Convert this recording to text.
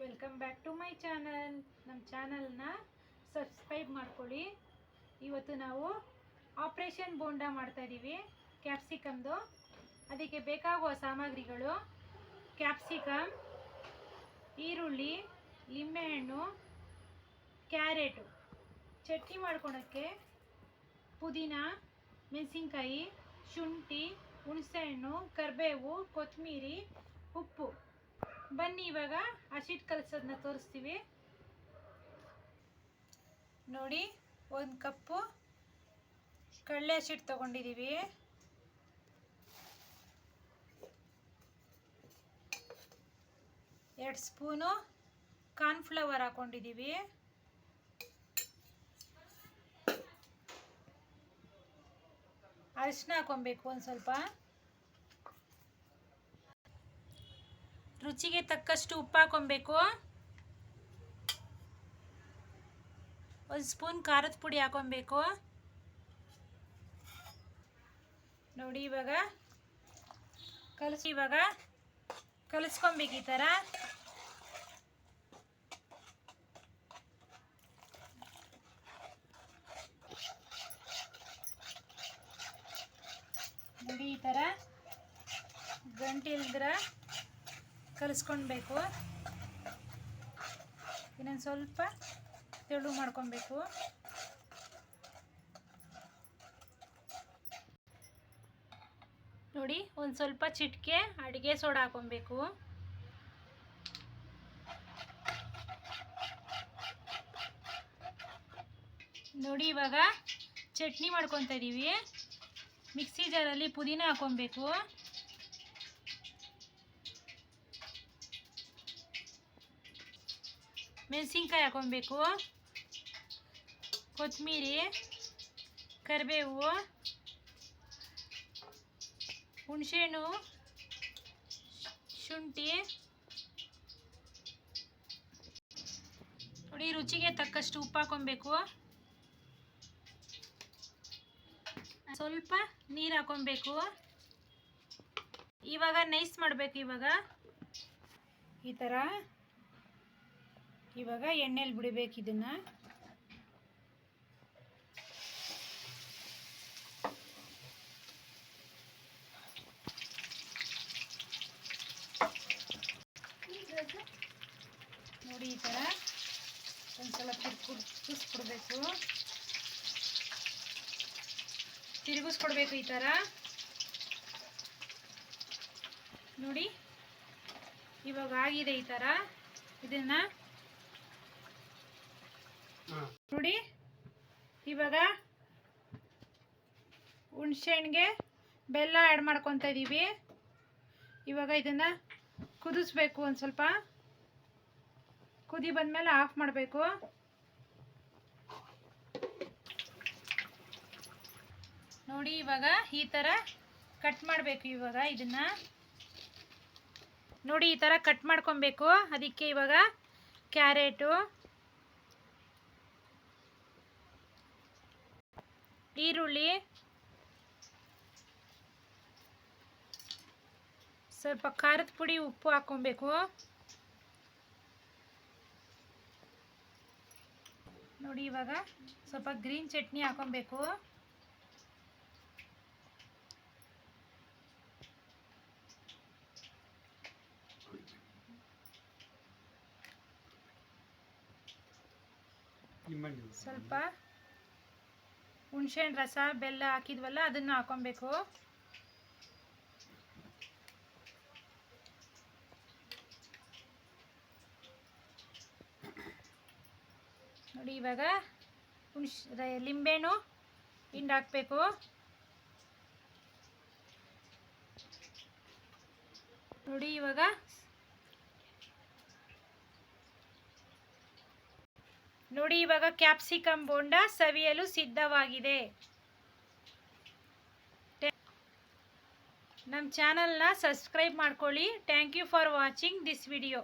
Welcome back to my channel ನಮ್ಮ ಚಾನಲ್ನ subscribe ಮಾಡ್ಕೊಳ್ಳಿ. ಇವತ್ತು ನಾವು ಆಪ್ರೇಷನ್ ಬೋಂಡ ಮಾಡ್ತಾ ಇದ್ದೀವಿ ಕ್ಯಾಪ್ಸಿಕಮ್ದು ಅದಕ್ಕೆ ಬೇಕಾಗುವ ಸಾಮಗ್ರಿಗಳು. ಕ್ಯಾಪ್ಸಿಕಮ್ ಈರುಳ್ಳಿ, ಲಿಂಬೆಹಣ್ಣು, ಕ್ಯಾರೆಟು. ಚಟ್ನಿ ಮಾಡ್ಕೊಳಕ್ಕೆ ಪುದೀನ, ಮೆಣಸಿನ್ಕಾಯಿ, ಶುಂಠಿ, ಹುಣಸೆಹಣ್ಣು, ಕರಿಬೇವು, ಕೊತ್ತಂಬರಿ, ಉಪ್ಪು. ಬನ್ನಿ ಇವಾಗ ಹಸಿಟ್ಟು ಕಲಸೋದನ್ನ ತೋರಿಸ್ತೀವಿ. ನೋಡಿ, ಒಂದು ಕಪ್ಪು ಕಡಲೆ ಹಸಿಟ್ಟು ತೊಗೊಂಡಿದ್ದೀವಿ ಎರಡು ಸ್ಪೂನು ಕಾರ್ನ್ಫ್ಲವರ್ ಹಾಕ್ಕೊಂಡಿದ್ದೀವಿ ಅರಿಶಿನ ಹಾಕೊಬೇಕು ಒಂದು ಸ್ವಲ್ಪ. ರುಚಿಗೆ ತಕ್ಕಷ್ಟು ಉಪ್ಪು ಹಾಕೊಬೇಕು ಒಂದು ಸ್ಪೂನ್ ಖಾರದ ಪುಡಿ ಹಾಕೊಬೇಕು ನೋಡಿ ಇವಾಗ ಕಲಸಿ ಇವಾಗ ಕಲಿಸ್ಕೊಬೇಕು ಈ ಥರ ನೋಡಿ ಈ ಥರ ಗಂಟಿಲ್ದ್ರ ಕಲಿಸ್ಕೊಳ್ಬೇಕು ಇನ್ನೊಂದು ಸ್ವಲ್ಪ ತೆಳು ಮಾಡ್ಕೊಬೇಕು ನೋಡಿ, ಒಂದು ಸ್ವಲ್ಪ ಚಿಟಿಕೆ, ಅಡುಗೆ ಸೋಡಾ ಹಾಕೊಬೇಕು ನೋಡಿ, ಇವಾಗ ಚಟ್ನಿ ಮಾಡ್ಕೊತಾ ಇದ್ದೀವಿ ಮಿಕ್ಸಿ ಜಾರಲ್ಲಿ ಪುದೀನ ಹಾಕೊಬೇಕು ಮೆಣಸಿನ್ಕಾಯಿ ಹಾಕೊಬೇಕು ಕೊತ್ತಂಬರಿ ಕರಿಬೇವು ಹುಣಸೆಹಣ್ಣು ಶುಂಠಿ ನೋಡಿ ರುಚಿಗೆ ತಕ್ಕಷ್ಟು ಉಪ್ಪು ಹಾಕೊಬೇಕು ಸ್ವಲ್ಪ ನೀರು ಹಾಕೊಬೇಕು ಇವಾಗ ನೈಸ್ ಮಾಡಬೇಕು ಇವಾಗ ಈ ಥರ ಇವಾಗ ಎಣ್ಣೆಲಿ ಬಿಡಬೇಕು ಇದನ್ನ. ನೋಡಿ ಈ ಥರ ಒಂದ್ಸಲ ತಿರ್ಗಿಸ್ಬಿಡ್ಬೇಕು ತಿರುಗಿಸ್ಕೊಡ್ಬೇಕು ಈ ಥರ ನೋಡಿ ಇವಾಗ ಆಗಿದೆ ಈ ಥರ ಇದನ್ನ ನೋಡಿ, ಇವಾಗ ಹುಣ್ಸೆಹಣ್ಣಿಗೆ ಬೆಲ್ಲ ಆ್ಯಡ್ ಮಾಡ್ಕೊತಾ ಇದ್ದೀವಿ ಇವಾಗ ಇದನ್ನು ಕುದಿಸ್ಬೇಕು ಒಂದು ಸ್ವಲ್ಪ. ಕುದಿ ಬಂದಮೇಲೆ ಆಫ್ ಮಾಡಬೇಕು. ನೋಡಿ, ಇವಾಗ ಈ ಥರ ಕಟ್ ಮಾಡಬೇಕು ಇವಾಗ ಇದನ್ನು. ನೋಡಿ, ಈ ಥರ ಕಟ್ ಮಾಡ್ಕೊಬೇಕು. ಅದಕ್ಕೆ ಇವಾಗ ಕ್ಯಾರೆಟು ಈರುಳ್ಳಿ ಸ್ವಲ್ಪ ಖಾರದ ಪುಡಿ ಉಪ್ಪು ಹಾಕೊಬೇಕು ನೋಡಿ ಇವಾಗ ಸ್ವಲ್ಪ ಗ್ರೀನ್ ಚಟ್ನಿ ಹಾಕೊಬೇಕು ಸ್ವಲ್ಪ ಹುಣಸೆಹಣ್ಣು ರಸ ಬೆಲ್ಲ ಹಾಕಿದ್ವಲ್ಲ ಅದನ್ನು ಹಾಕೊಬೇಕು. ನೋಡಿ ಇವಾಗ ಹುಣಸ್ ಲಿಂಬೆಹಣ್ಣು ಹಿಂಡ್ ಹಾಕಬೇಕು. ನೋಡಿ ಇವಾಗ ನೋಡಿ, ಇವಾಗ ಕ್ಯಾಪ್ಸಿಕಮ್ ಬೋಂಡ ಸವಿಯಲು ಸಿದ್ಧವಾಗಿದೆ. ನಮ್ಮ ಚಾನಲ್ನ ಸಬ್ಸ್ಕ್ರೈಬ್ ಮಾಡ್ಕೊಳ್ಳಿ. Thank you for watching this video.